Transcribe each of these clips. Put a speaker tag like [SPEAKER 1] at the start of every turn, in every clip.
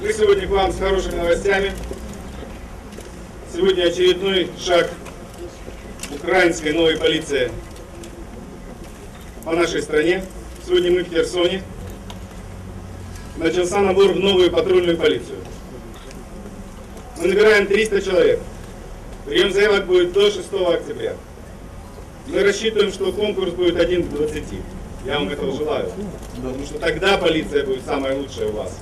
[SPEAKER 1] Мы сегодня к вам с хорошими новостями. Сегодня очередной шаг украинской новой полиции по нашей стране. Сегодня мы в Херсоне. Начался набор в новую патрульную полицию. Мы набираем 300 человек. Прием заявок будет до 6 октября. Мы рассчитываем, что конкурс будет один к 20. Я вам этого желаю. Потому что тогда полиция будет самая лучшая у вас.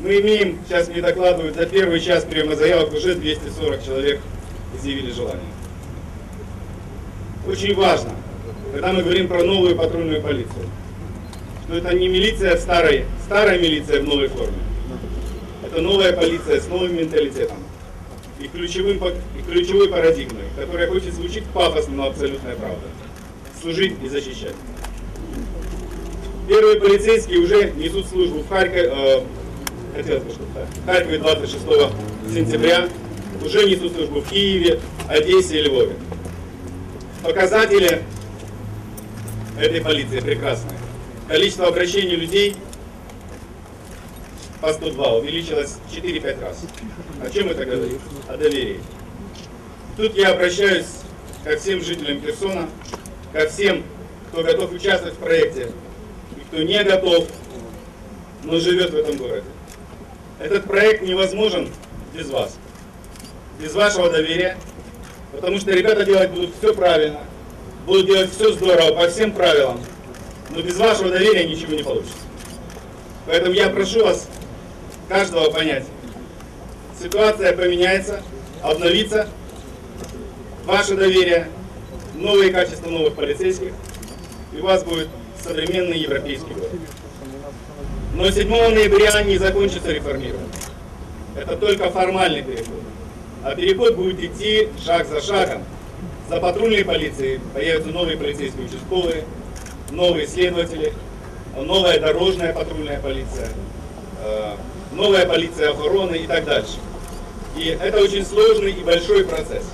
[SPEAKER 1] Мы имеем, сейчас мне докладывают, за первый час приема заявок уже 240 человек изъявили желание. Очень важно, когда мы говорим про новую патрульную полицию, что это не милиция старой, старая милиция в новой форме. Это новая полиция с новым менталитетом и, ключевым, и ключевой парадигмой, которая хоть и звучит пафосно, но абсолютная правда. Служить и защищать. Первые полицейские уже несут службу в Харькове, э, хотелось бы, чтобы так, Харькове 26 сентября, уже несут службу в Киеве, Одессе и Львове. Показатели этой полиции прекрасные. Количество обращений людей по 102 увеличилось 4-5 раз. О чем это говорит? О доверии. Тут я обращаюсь ко всем жителям Херсона, ко всем, кто готов участвовать в проекте, и кто не готов, но живет в этом городе. Этот проект невозможен без вас, без вашего доверия, потому что ребята делать будут все правильно, будут делать все здорово, по всем правилам, но без вашего доверия ничего не получится. Поэтому я прошу вас, каждого понять, ситуация поменяется, обновится, ваше доверие, новые качества новых полицейских, и у вас будет современный европейский город. Но 7 ноября не закончится реформирование. Это только формальный переход. А переход будет идти шаг за шагом. За патрульной полицией появятся новые полицейские участковые, новые следователи, новая дорожная патрульная полиция, э, новая полиция охраны и так дальше. И это очень сложный и большой процесс.